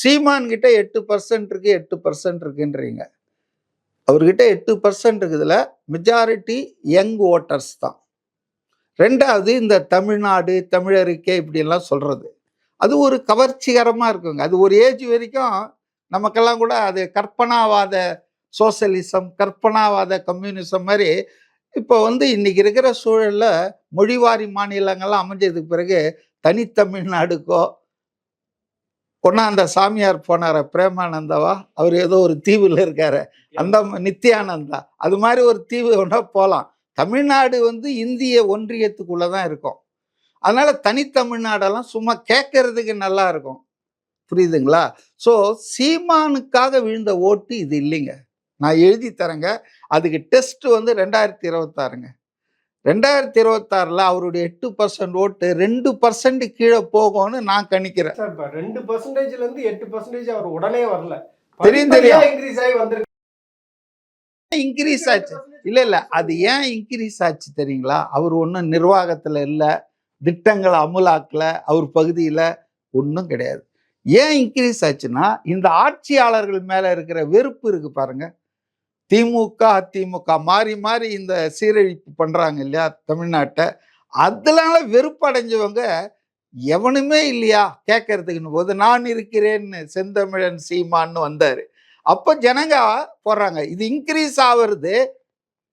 சீமான்கிட்ட எட்டு பர்சன்ட் இருக்குது எட்டு பர்சன்ட் இருக்குன்றீங்க. அவர்கிட்ட எட்டு பர்சன்ட் இருக்குதுல மெஜாரிட்டி யங் ஓட்டர்ஸ் தான். ரெண்டாவது இந்த தமிழ்நாடு தமிழருக்கே இப்படியெல்லாம் சொல்கிறது அது ஒரு கவர்ச்சிகரமாக இருக்குங்க. அது ஒரு ஏஜ் வரைக்கும் நமக்கெல்லாம் கூட அது கற்பனாவாத சோசலிசம் கற்பனாவாத கம்யூனிசம் மாதிரி இப்போ வந்து இன்றைக்கி இருக்கிற சூழலில் மொழிவாரி மாநிலங்கள்லாம் அமைஞ்சதுக்கு பிறகு தனித்தமிழ்நாடுக்கோ ஒன்றா அந்த சாமியார் போனார? பிரேமானந்தாவா? அவர் ஏதோ ஒரு தீவில் இருக்காரு. அந்த நித்யானந்தா. அது மாதிரி ஒரு தீவு ஒன்றா போகலாம் தமிழ்நாடு வந்து இந்திய ஒன்றியத்துக்குள்ளே தான் இருக்கும். அதனால் தனித்தமிழ்நாடெல்லாம் சும்மா கேட்கறதுக்கு நல்லா இருக்கும். புரியுதுங்களா? ஸோ சீமானுக்காக விழுந்த ஓட்டு இது இல்லைங்க. நான் எழுதி தரேங்க. அதுக்கு டெஸ்ட் வந்து ரெண்டாயிரத்தி இருபத்தாறுங்க. ரெண்டாயிரத்தி இருபத்தாறுல அவருடைய எட்டு பர்சன்ட் ஓட்டு ரெண்டு பர்சன்ட் கீழே போகும்னு நான் கணிக்கிறேன். சார் இப்ப ரெண்டு பர்சன்டேஜ்ல இருந்து எட்டு பர்சன்டேஜ் அவர் உடனே வரல. தெரியும், தெரியும். இன்க்ரீஸ் ஆகி வந்திருக்கு? இன்க்ரீஸ் ஆச்சு? இல்ல இல்ல அது ஏன் இன்க்ரீஸ் ஆச்சு தெரியுங்களா? அவர் ஒன்றும் நிர்வாகத்துல இல்ல திட்டங்களை அமுலாக்கல அவர் பகுதியில ஒன்றும் கிடையாது. ஏன் இன்க்ரீஸ் ஆச்சுன்னா இந்த ஆட்சியாளர்கள் மேல இருக்கிற வெறுப்பு இருக்கு பாருங்க. திமுக அதிமுக மாறி மாறி இந்த சீரழிப்பு பண்ணுறாங்க இல்லையா தமிழ்நாட்டை. அதனால வெறுப்படைஞ்சவங்க எவனுமே இல்லையா கேட்கறதுக்குன்னு போது நான் இருக்கிறேன்னு செந்தமிழன் சீமான்னு வந்தார். அப்போ ஜனங்க போடுறாங்க. இது இன்க்ரீஸ் ஆகுறது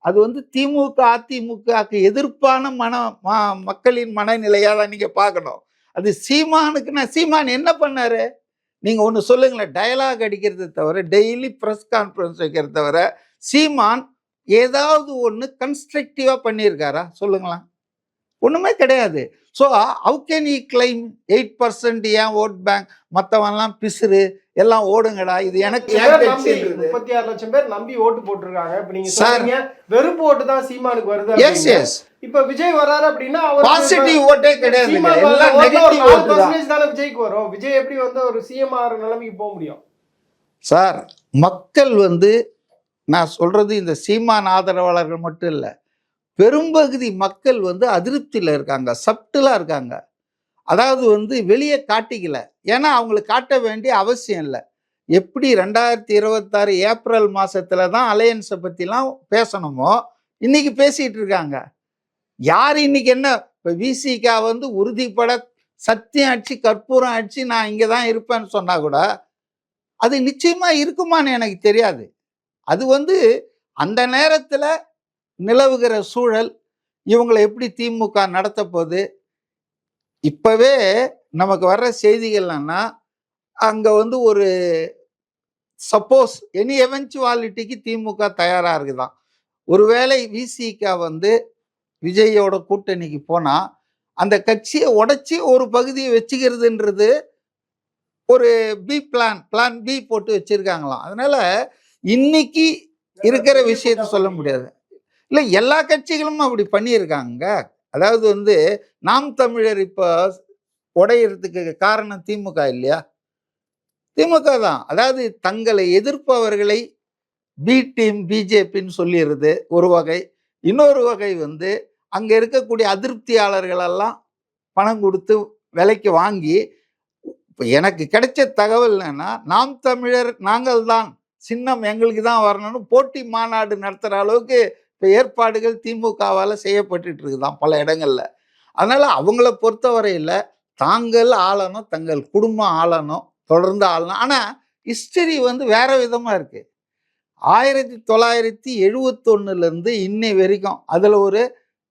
அது வந்து திமுக அதிமுகக்கு எதிர்ப்பான மன ம- மக்களின் மனநிலையாக தான் நீங்கள் பார்க்கணும். அது சீமானுக்குன்னா சீமான் என்ன பண்ணார்? நீங்கள் ஒன்று சொல்லுங்களேன் டயலாக் அடிக்கிறத தவிர டெய்லி ப்ரெஸ் கான்ஃபரன்ஸ் வைக்கிறத தவிர சீமான் ஏதாவது ஒன்று கன்ஸ்ட்ரக்டிவா பண்ணியிருக்காரா? சொல்லுங்களேன். ஒண்ணுமே கிடையாது. So how can I claim eight percent ஏன் ஓட் பேங்க் மற்றவன்லாம் பிசுறு எல்லாம் ஓடுங்கடா. இது எனக்கு முப்பத்தி ஆறு லட்சம் பேர் நம்பி ஓட்டு போட்டிருக்காங்க. இப்ப நீங்க. சொல்றீங்க வெறுப்பு ஓட்டு தான் சீமானுக்கு வருது எஸ். எஸ் இப்ப விஜய் வராரு அப்படின்னா அவர் பாசிட்டிவ் ஓட்டே எல்லாம் நெகட்டிவ் தான் தானே விஜய்க்கு வரும். விஜய் எப்படி வந்து ஒரு சிஎம் ஆகிற நிலைமைக்கு போக முடியும்? சார் மக்கள் வந்து நான் சொல்கிறது இந்த சீமான் ஆதரவாளர்கள் மட்டும் இல்லை பெரும்பகுதி மக்கள் வந்து அதிருப்தியில் இருக்காங்க சப்டிலாக இருக்காங்க. அதாவது வந்து வெளியே காட்டிக்கல. ஏன்னா அவங்களுக்கு காட்ட வேண்டிய அவசியம் இல்லை. எப்படி ரெண்டாயிரத்தி இருபத்தாறு ஏப்ரல் மாதத்தில் தான் அலையன்ஸை பற்றிலாம் பேசணுமோ இன்னைக்கு பேசிகிட்டு இருக்காங்க. யார் இன்னைக்கு என்ன இப்போ விசிகா வந்து உறுதிப்பட சத்தியம் அடிச்சு கற்பூரம் அடிச்சு நான் இங்கே தான் இருப்பேன்னு சொன்னால் கூட அது நிச்சயமாக இருக்குமான்னு எனக்கு தெரியாது. அது வந்து அந்த நேரத்தில் நிலவுகிற சூழல் இவங்களை எப்படி திமுக நடத்த போகுது? இப்போவே நமக்கு வர்ற செய்திகள் அங்கே வந்து ஒரு சப்போஸ் எனி எவென்ச்சுவாலிட்டிக்கு திமுக தயாராக இருக்குதான். ஒருவேளை விசிக வந்து விஜயோட கூட்டணிக்கு போனால் அந்த கட்சியை உடைச்சி ஒரு பகுதியை வச்சுக்கிறதுன்றது ஒரு பி பிளான் பிளான் பி போட்டு வச்சுருக்காங்களாம். அதனால் இன்னைக்கு இருக்கிற விஷயத்த சொல்ல முடியாது. இல்ல எல்லா கட்சிகளும் அப்படி பண்ணியிருக்காங்க. அதாவது வந்து நாம் தமிழர் இப்போ உடையறதுக்கு காரணம் திமுக இல்லையா? திமுக தான். அதாவது தங்களை எதிர்ப்பவர்களை பி டீம் பிஜேபின்னு சொல்லிடுறது ஒரு வகை. இன்னொரு வகை வந்து அங்க இருக்கக்கூடிய அதிருப்தியாளர்கள் எல்லாம் பணம் கொடுத்து விலைக்கு வாங்கி இப்போ எனக்கு கிடைச்ச தகவல் என்னன்னா நாம் தமிழர் நாங்கள் தான் சின்னம் எங்களுக்கு தான் வரணும்னு போட்டி மாநாடு நடத்துகிற அளவுக்கு இப்போ ஏற்பாடுகள் திமுகவால் செய்யப்பட்டு இருக்குதான் பல இடங்களில். அதனால் அவங்கள பொறுத்தவரையில் தாங்கள் ஆளணும் தங்கள் குடும்பம் ஆளணும் தொடர்ந்து ஆளணும். ஆனால் ஹிஸ்டரி வந்து வேறு விதமாக இருக்குது ஆயிரத்தி தொள்ளாயிரத்தி எழுவத்தொன்னுலேருந்து இன்னை வரைக்கும் அதில் ஒரு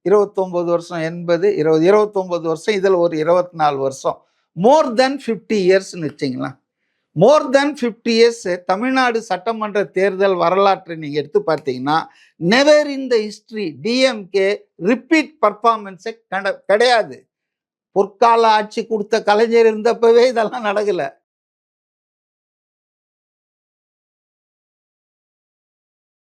இருபத்தொம்போது வருஷம் எண்பது இருபது இருபத்தொம்போது வருஷம் இதில் ஒரு இருபத்தி நாலு வருஷம். மோர் தென் ஃபிஃப்டி இயர்ஸ்னு வச்சிங்களேன். More then fifty years Tamil Nadu சட்டமன்ற தேர்தல் வரலாற்றை நீங்கள் எடுத்து பார்த்தீங்கன்னா never in the history DMK repeat பர்ஃபார்மன்ஸே கிடையாது. பொற்கால ஆட்சி கொடுத்த கலைஞர் இருந்தப்பவே இதெல்லாம் நடக்கலை.